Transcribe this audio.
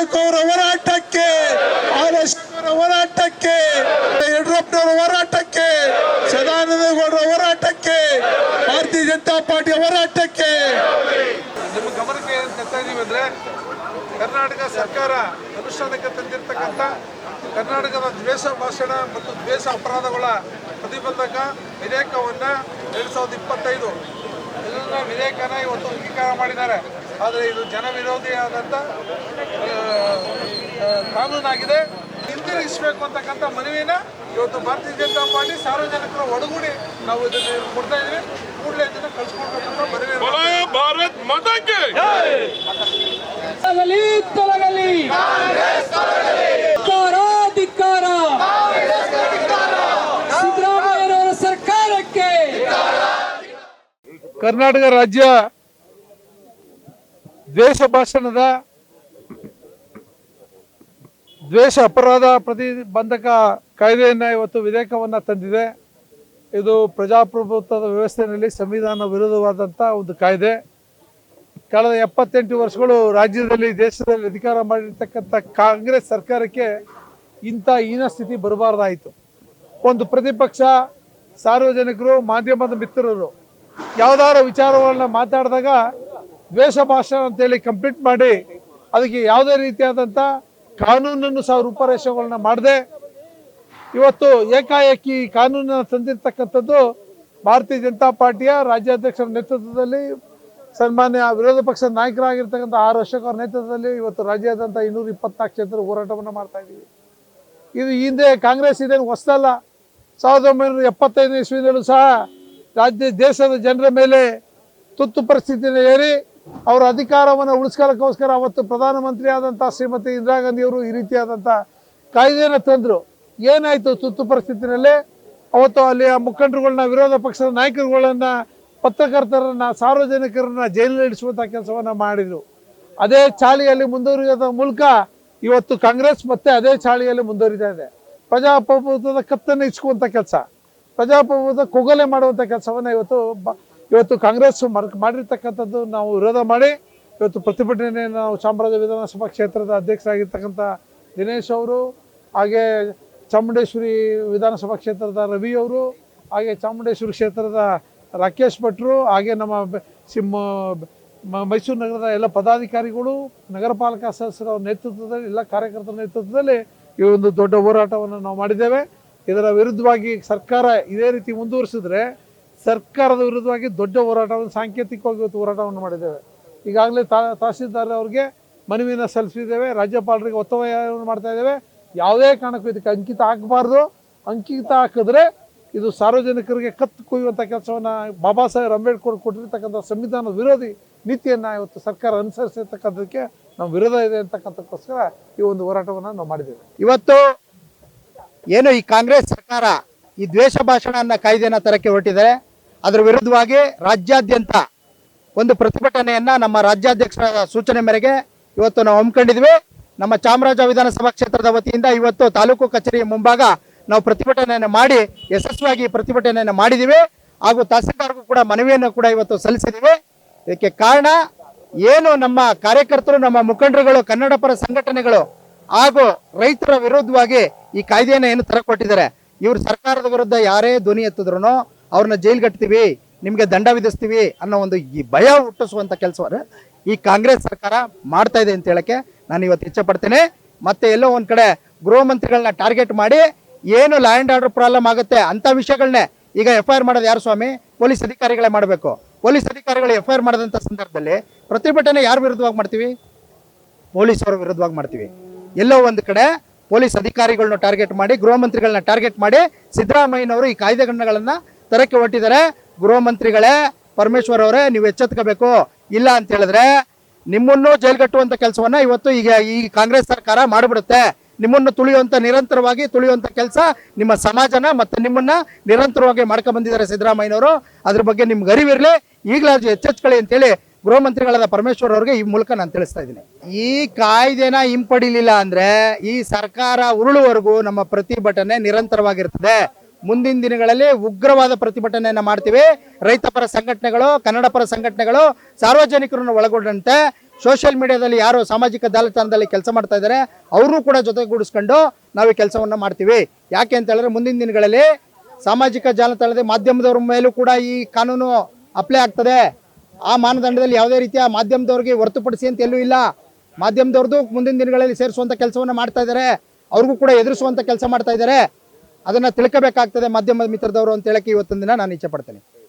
ಅವರ ಹೋರಾಟಕ್ಕೆ ಹೋರಾಟಕ್ಕೆ, ಯಡಿಯೂರಪ್ಪನವರ ಹೋರಾಟಕ್ಕೆ ಸದಾನಂದ ಗೌಡರ ಹೋರಾಟಕ್ಕೆ, ಭಾರತೀಯ ಜನತಾ ಪಾರ್ಟಿಯ ಹೋರಾಟಕ್ಕೆ. ನಿಮ್ಮ ಗಮನಕ್ಕೆ ತರ್ತಾ ಇದೀವಿ ಅಂದ್ರೆ, ಕರ್ನಾಟಕ ಸರ್ಕಾರ ಅನುಷ್ಠಾನಕ್ಕೆ ತಂದಿರತಕ್ಕಂಥ ಕರ್ನಾಟಕದ ದ್ವೇಷ ಭಾಷಣ ಮತ್ತು ದ್ವೇಷ ಅಪರಾಧಗಳ ಪ್ರತಿಬಂಧಕ ವಿಧೇಯಕವನ್ನ ಎರಡ್ ಸಾವಿರದ ಇಪ್ಪತ್ತೈದು. ಇದನ್ನ ವಿಧೇಯಕನ ಇವತ್ತು ಅಂಗೀಕಾರ ಮಾಡಿದ್ದಾರೆ. ಆದರೆ ಇದು ಜನ ವಿರೋಧಿಯಾದಂಥ ಕಾನೂನಾಗಿದೆ. ಹಿಂದಿರಿಸಬೇಕು ಅಂತಕ್ಕಂಥ ಮನವಿನ ಇವತ್ತು ಭಾರತೀಯ ಜನತಾ ಪಾರ್ಟಿ ಸಾರ್ವಜನಿಕರ ಒಡಗೂಡಿ ನಾವು ಇದನ್ನು ಕೊಡ್ತಾ ಇದ್ದೀವಿ. ಕೂಡಲೇ ಇದನ್ನು ಕಳಿಸ್ಕೊಡ್ಬೇಕಂತ ಮನವಿ ಭಾರತ್ ಮತಕ್ಕೆ! ಸರ್ಕಾರಕ್ಕೆ! ಕರ್ನಾಟಕ ರಾಜ್ಯ ದ್ವೇಷ ಭಾಷಣದ ದ್ವೇಷ ಅಪರಾಧ ಪ್ರತಿಬಂಧಕ ಕಾಯ್ದೆಯನ್ನು ಇವತ್ತು ವಿಧೇಯಕವನ್ನು ತಂದಿದೆ. ಇದು ಪ್ರಜಾಪ್ರಭುತ್ವದ ವ್ಯವಸ್ಥೆಯಲ್ಲಿ ಸಂವಿಧಾನ ವಿರೋಧವಾದಂಥ ಒಂದು ಕಾಯ್ದೆ. ಕಳೆದ ಎಪ್ಪತ್ತೆಂಟು ವರ್ಷಗಳು ರಾಜ್ಯದಲ್ಲಿ, ದೇಶದಲ್ಲಿ ಅಧಿಕಾರ ಮಾಡಿರ್ತಕ್ಕಂಥ ಕಾಂಗ್ರೆಸ್ ಸರ್ಕಾರಕ್ಕೆ ಇಂಥ ಹೀನ ಸ್ಥಿತಿ ಬರಬಾರ್ದಾಯಿತು. ಒಂದು ಪ್ರತಿಪಕ್ಷ, ಸಾರ್ವಜನಿಕರು, ಮಾಧ್ಯಮದ ಮಿತ್ರರು, ಯಾವ್ದಾರ ವಿಚಾರಗಳನ್ನ ಮಾತಾಡಿದಾಗ ದ್ವೇಷ ಭಾಷಣ ಅಂತೇಳಿ ಕಂಪ್ಲೀಟ್ ಮಾಡಿ ಅದಕ್ಕೆ ಯಾವುದೇ ರೀತಿಯಾದಂಥ ಕಾನೂನನ್ನು ಸಹ ರೂಪರೇಷೆಗಳನ್ನ ಮಾಡದೆ. ಇವತ್ತು ಏಕಾಏಕಿ ಕಾನೂನನ್ನು ತಂದಿರ್ತಕ್ಕಂಥದ್ದು ಭಾರತೀಯ ಜನತಾ ಪಾರ್ಟಿಯ ರಾಜ್ಯಾಧ್ಯಕ್ಷರ ನೇತೃತ್ವದಲ್ಲಿ ಸನ್ಮಾನ್ಯ ವಿರೋಧ ಪಕ್ಷದ ನಾಯಕರಾಗಿರ್ತಕ್ಕಂಥ ಆರ್ ಅಶೋಕ್ ಅವರ ನೇತೃತ್ವದಲ್ಲಿ ಇವತ್ತು ರಾಜ್ಯಾದ್ಯಂತ ಇನ್ನೂರ ಇಪ್ಪತ್ನಾಲ್ಕು ಕ್ಷೇತ್ರ ಹೋರಾಟವನ್ನು ಮಾಡ್ತಾ ಇದ್ದೀವಿ. ಇದು ಹಿಂದೆ ಕಾಂಗ್ರೆಸ್ ಇದೇನು ಹೊಸದಲ್ಲ. ಸಾವಿರದ ಒಂಬೈನೂರ ಎಪ್ಪತ್ತೈದನೇ ಇಸ್ವಿನಲ್ಲೂ ಸಹ ರಾಜ್ಯ ದೇಶದ ಜನರ ಮೇಲೆ ತುತ್ತು ಪರಿಸ್ಥಿತಿಯನ್ನು ಏರಿ ಅವರ ಅಧಿಕಾರವನ್ನು ಉಳಿಸ್ಕೊಳ್ಳೋಕ್ಕೋಸ್ಕರ ಅವತ್ತು ಪ್ರಧಾನಮಂತ್ರಿ ಆದಂಥ ಶ್ರೀಮತಿ ಇಂದಿರಾ ಗಾಂಧಿಯವರು ಈ ರೀತಿಯಾದಂಥ ಕಾಯ್ದೆಯನ್ನು ತಂದರು. ಏನಾಯಿತು ತುರ್ತು ಪರಿಸ್ಥಿತಿನಲ್ಲಿ? ಅವತ್ತು ಅಲ್ಲಿಯ ಮುಖಂಡರುಗಳನ್ನ, ವಿರೋಧ ಪಕ್ಷದ ನಾಯಕರುಗಳನ್ನು, ಪತ್ರಕರ್ತರನ್ನು, ಸಾರ್ವಜನಿಕರನ್ನ ಜೈಲಲ್ಲಿ ಇಡಿಸುವಂಥ ಕೆಲಸವನ್ನು ಮಾಡಿದರು. ಅದೇ ಚಾಳಿಯಲ್ಲಿ ಮುಂದುವರಿಯೋದ ಮೂಲಕ ಇವತ್ತು ಕಾಂಗ್ರೆಸ್ ಮತ್ತೆ ಅದೇ ಚಾಳಿಯಲ್ಲಿ ಮುಂದುವರಿತಾ ಇದೆ. ಪ್ರಜಾಪ್ರಭುತ್ವದ ಕತ್ತನ್ನು ಇಚ್ಕುವಂಥ ಕೆಲಸ. ಪ್ರಜಾಪ್ರಭುತ್ವ ಕೊಗಲೆ ಮಾಡುವಂಥ ಕೆಲಸವನ್ನು ಇವತ್ತು ಇವತ್ತು ಕಾಂಗ್ರೆಸ್ ಮರ್- ಮಾಡಿರ್ತಕ್ಕಂಥದ್ದು ನಾವು ವಿರೋಧ ಮಾಡಿ, ಇವತ್ತು ಪ್ರತಿಭಟನೆ ನಾವು ಚಾಮರಾಜ ವಿಧಾನಸಭಾ ಕ್ಷೇತ್ರದ ಅಧ್ಯಕ್ಷರಾಗಿರ್ತಕ್ಕಂಥ ದಿನೇಶ್ ಅವರು, ಹಾಗೆ ಚಾಮುಂಡೇಶ್ವರಿ ವಿಧಾನಸಭಾ ಕ್ಷೇತ್ರದ ರವಿ ಅವರು, ಹಾಗೆ ಚಾಮುಂಡೇಶ್ವರಿ ಕ್ಷೇತ್ರದ ರಾಕೇಶ್ ಭಟ್ರು, ಹಾಗೆ ನಮ್ಮ ಸಿಮ್ಮ ಮೈಸೂರು ನಗರದ ಎಲ್ಲ ಪದಾಧಿಕಾರಿಗಳು, ನಗರ ಪಾಲಿಕಾ ಸದಸ್ಯರ ನೇತೃತ್ವದಲ್ಲಿ, ಎಲ್ಲ ಕಾರ್ಯಕರ್ತರ ನೇತೃತ್ವದಲ್ಲಿ ಈ ಒಂದು ದೊಡ್ಡ ಹೋರಾಟವನ್ನು ನಾವು ಮಾಡಿದ್ದೇವೆ. ಇದರ ವಿರುದ್ಧವಾಗಿ ಸರ್ಕಾರ ಇದೇ ರೀತಿ ಮುಂದುವರಿಸಿದ್ರೆ ಸರ್ಕಾರದ ವಿರುದ್ಧವಾಗಿ ದೊಡ್ಡ ಹೋರಾಟವನ್ನು, ಸಾಂಕೇತಿಕವಾಗಿ ಇವತ್ತು ಹೋರಾಟವನ್ನು ಮಾಡಿದ್ದೇವೆ. ಈಗಾಗಲೇ ತಹಸೀಲ್ದಾರ್ ಅವರಿಗೆ ಮನವಿನ ಸಲ್ಲಿಸಿದ್ದೇವೆ, ರಾಜ್ಯಪಾಲರಿಗೆ ಒತ್ತಾಯವನ್ನು ಮಾಡ್ತಾ ಇದ್ದೇವೆ. ಯಾವುದೇ ಕಾರಣಕ್ಕೂ ಇದಕ್ಕೆ ಅಂಕಿತ ಹಾಕಬಾರ್ದು. ಅಂಕಿತ ಹಾಕಿದ್ರೆ ಇದು ಸಾರ್ವಜನಿಕರಿಗೆ ಕತ್ತು ಕೊಯ್ಯುವಂಥ ಕೆಲಸವನ್ನು ಬಾಬಾ ಸಾಹೇಬ್ ಅಂಬೇಡ್ಕರ್ ಕೊಟ್ಟಿರ್ತಕ್ಕಂಥ ಸಂವಿಧಾನ ವಿರೋಧಿ ನೀತಿಯನ್ನು ಇವತ್ತು ಸರ್ಕಾರ ಅನುಸರಿಸಿರ್ತಕ್ಕಂಥದಕ್ಕೆ ನಮ್ಮ ವಿರೋಧ ಇದೆ ಅಂತಕ್ಕಂಥಕ್ಕೋಸ್ಕರ ಈ ಒಂದು ಹೋರಾಟವನ್ನು ನಾವು ಮಾಡಿದ್ದೇವೆ. ಇವತ್ತು ಏನು ಈ ಕಾಂಗ್ರೆಸ್ ಸರ್ಕಾರ ಈ ದ್ವೇಷ ಭಾಷಣ ಕಾಯ್ದೆನ ತರಕ್ಕೆ ಹೊರಟಿದ್ದಾರೆ? ಅದರ ವಿರುದ್ಧವಾಗಿ ರಾಜ್ಯಾದ್ಯಂತ ಒಂದು ಪ್ರತಿಭಟನೆಯನ್ನು ನಮ್ಮ ರಾಜ್ಯಾಧ್ಯಕ್ಷರ ಸೂಚನೆ ಮೇರೆಗೆ ಇವತ್ತು ನಾವು ಹಮ್ಮಿಕೊಂಡಿದ್ವಿ. ನಮ್ಮ ಚಾಮರಾಜ ವಿಧಾನಸಭಾ ಕ್ಷೇತ್ರದ ವತಿಯಿಂದ ಇವತ್ತು ತಾಲೂಕು ಕಚೇರಿಯ ಮುಂಭಾಗ ನಾವು ಪ್ರತಿಭಟನೆಯನ್ನು ಮಾಡಿ, ಯಶಸ್ವಿಯಾಗಿ ಪ್ರತಿಭಟನೆಯನ್ನು ಮಾಡಿದ್ದೀವಿ ಹಾಗೂ ತಹಸೀಲ್ದಾರ್ಗೂ ಕೂಡ ಮನವಿಯನ್ನು ಕೂಡ ಇವತ್ತು ಸಲ್ಲಿಸಿದ್ದೀವಿ ಇದಕ್ಕೆ ಕಾರಣ ಏನು ನಮ್ಮ ಕಾರ್ಯಕರ್ತರು, ನಮ್ಮ ಮುಖಂಡರುಗಳು ಕನ್ನಡ ಪರ ಸಂಘಟನೆಗಳು ಹಾಗೂ ರೈತರ ವಿರುದ್ಧವಾಗಿ ಈ ಕಾಯ್ದೆಯನ್ನು ಏನು ತರಕೊಟ್ಟಿದ್ದಾರೆ. ಇವರು ಸರ್ಕಾರದ ವಿರುದ್ಧ ಯಾರೇ ಧ್ವನಿ ಎತ್ತಿದ್ರು ಅವ್ರನ್ನ ಜೈಲ್ಗಟ್ತೀವಿ ನಿಮಗೆ ದಂಡ ವಿಧಿಸ್ತೀವಿ ಅನ್ನೋ ಒಂದು ಈ ಭಯ ಹುಟ್ಟಿಸುವಂತ ಕೆಲಸವನ್ನು ಈ ಕಾಂಗ್ರೆಸ್ ಸರ್ಕಾರ ಮಾಡ್ತಾ ಇದೆ ಅಂತ ಹೇಳಕ್ಕೆ ನಾನು ಇವತ್ತು ಇಚ್ಛೆ ಪಡ್ತೇನೆ. ಮತ್ತೆ ಎಲ್ಲೋ ಒಂದು ಕಡೆ ಗೃಹ ಮಂತ್ರಿಗಳನ್ನ ಟಾರ್ಗೆಟ್ ಮಾಡಿ ಏನು ಲ್ಯಾಂಡ್ ಆರ್ಡರ್ ಪ್ರಾಬ್ಲಮ್ ಆಗುತ್ತೆ ಅಂತ ವಿಷಯಗಳನ್ನೇ ಈಗ ಎಫ್ ಐ ಆರ್ ಮಾಡೋದು ಯಾರು ಸ್ವಾಮಿ? ಪೊಲೀಸ್ ಅಧಿಕಾರಿಗಳೇ ಮಾಡಬೇಕು. ಪೊಲೀಸ್ ಅಧಿಕಾರಿಗಳು ಎಫ್ ಐ ಆರ್ ಮಾಡಿದಂಥ ಸಂದರ್ಭದಲ್ಲಿ ಪ್ರತಿಭಟನೆ ಯಾರ ವಿರುದ್ಧವಾಗಿ ಮಾಡ್ತೀವಿ? ಪೊಲೀಸರ ವಿರುದ್ಧವಾಗಿ ಮಾಡ್ತೀವಿ. ಎಲ್ಲೋ ಒಂದು ಕಡೆ ಪೊಲೀಸ್ ಅಧಿಕಾರಿಗಳನ್ನ ಟಾರ್ಗೆಟ್ ಮಾಡಿ, ಗೃಹ ಮಂತ್ರಿಗಳನ್ನ ಟಾರ್ಗೆಟ್ ಮಾಡಿ ಸಿದ್ದರಾಮಯ್ಯನವರು ಈ ಕಾಯ್ದೆಗಳನ್ನ ತರಕ್ಕೆ ಹೊಟ್ಟಿದ್ದಾರೆ ಗೃಹ ಮಂತ್ರಿಗಳೇ, ಪರಮೇಶ್ವರ್ ಅವರೇ, ನೀವು ಎಚ್ಚೆತ್ಕೋಬೇಕು. ಇಲ್ಲ ಅಂತ ಹೇಳಿದ್ರೆ ನಿಮ್ಮನ್ನು ಜೈಲ್ಗಟ್ಟುವಂಥ ಕೆಲಸವನ್ನ ಇವತ್ತು ಈಗ ಈ ಕಾಂಗ್ರೆಸ್ ಸರ್ಕಾರ ಮಾಡಿಬಿಡುತ್ತೆ. ನಿಮ್ಮನ್ನು ತುಳಿಯುವಂತ ನಿರಂತರವಾಗಿ ತುಳಿಯುವಂತ ಕೆಲಸ ನಿಮ್ಮ ಸಮಾಜನ ಮತ್ತೆ ನಿಮ್ಮನ್ನ ನಿರಂತರವಾಗಿ ಮಾಡ್ಕೊ ಬಂದಿದ್ದಾರೆ ಸಿದ್ದರಾಮಯ್ಯನವರು. ಅದ್ರ ಬಗ್ಗೆ ನಿಮ್ಗೆ ಅರಿವಿರಲಿ. ಈಗಲಾದ್ರೂ ಎಚ್ಚೆಚ್ಕೊಳ್ಳಿ ಅಂತೇಳಿ ಗೃಹ ಮಂತ್ರಿಗಳಾದ ಪರಮೇಶ್ವರ್ ಅವರಿಗೆ ಈ ಮೂಲಕ ನಾನು ತಿಳಿಸ್ತಾ ಇದ್ದೀನಿ. ಈ ಕಾಯ್ದೆನ ಹಿಂಪಡಿಲಿಲ್ಲ ಅಂದ್ರೆ ಈ ಸರ್ಕಾರ ಉರುಳುವರೆಗೂ ನಮ್ಮ ಪ್ರತಿಭಟನೆ ನಿರಂತರವಾಗಿರ್ತದೆ. ಮುಂದಿನ ದಿನಗಳಲ್ಲಿ ಉಗ್ರವಾದ ಪ್ರತಿಭಟನೆಯನ್ನು ಮಾಡ್ತೀವಿ. ರೈತ ಪರ ಸಂಘಟನೆಗಳು, ಕನ್ನಡ ಪರ ಸಂಘಟನೆಗಳು ಸಾರ್ವಜನಿಕರನ್ನು ಒಳಗೊಂಡಂತೆ ಸೋಷಿಯಲ್ ಮೀಡಿಯಾದಲ್ಲಿ ಯಾರು ಸಾಮಾಜಿಕ ಜಾಲತಾಣದಲ್ಲಿ ಕೆಲಸ ಮಾಡ್ತಾ ಇದ್ದಾರೆ, ಅವರು ಕೂಡ ಜೊತೆಗೂಡಿಸ್ಕೊಂಡು ನಾವು ಈ ಕೆಲಸವನ್ನು ಮಾಡ್ತೀವಿ. ಯಾಕೆ ಅಂತ ಹೇಳಿದ್ರೆ ಮುಂದಿನ ದಿನಗಳಲ್ಲಿ ಸಾಮಾಜಿಕ ಜಾಲತಾಣದ ಮಾಧ್ಯಮದವ್ರ ಮೇಲೂ ಕೂಡ ಈ ಕಾನೂನು ಅಪ್ಲೈ ಆಗ್ತದೆ. ಆ ಮಾನದಂಡದಲ್ಲಿ ಯಾವುದೇ ರೀತಿಯ ಮಾಧ್ಯಮದವ್ರಿಗೆ ಹೊರತುಪಡಿಸಿ ಅಂತ ಎಲ್ಲೂ ಇಲ್ಲ. ಮಾಧ್ಯಮದವ್ರದ್ದು ಮುಂದಿನ ದಿನಗಳಲ್ಲಿ ಸೇರಿಸುವಂಥ ಕೆಲಸವನ್ನು ಮಾಡ್ತಾ ಇದ್ದಾರೆ. ಅವ್ರಿಗೂ ಕೂಡ ಎದುರಿಸುವಂಥ ಕೆಲಸ ಮಾಡ್ತಾ ಇದ್ದಾರೆ. ಅದನ್ನು ತಿಳ್ಕೋಬೇಕಾಗ್ತದೆ ಮಾಧ್ಯಮ ಮಿತ್ರದವರು ಅಂತ ಹೇಳಕ್ಕೆ ಇವತ್ತಿನ ದಿನ ನಾನು ಇಚ್ಛೆ ಪಡ್ತೇನೆ.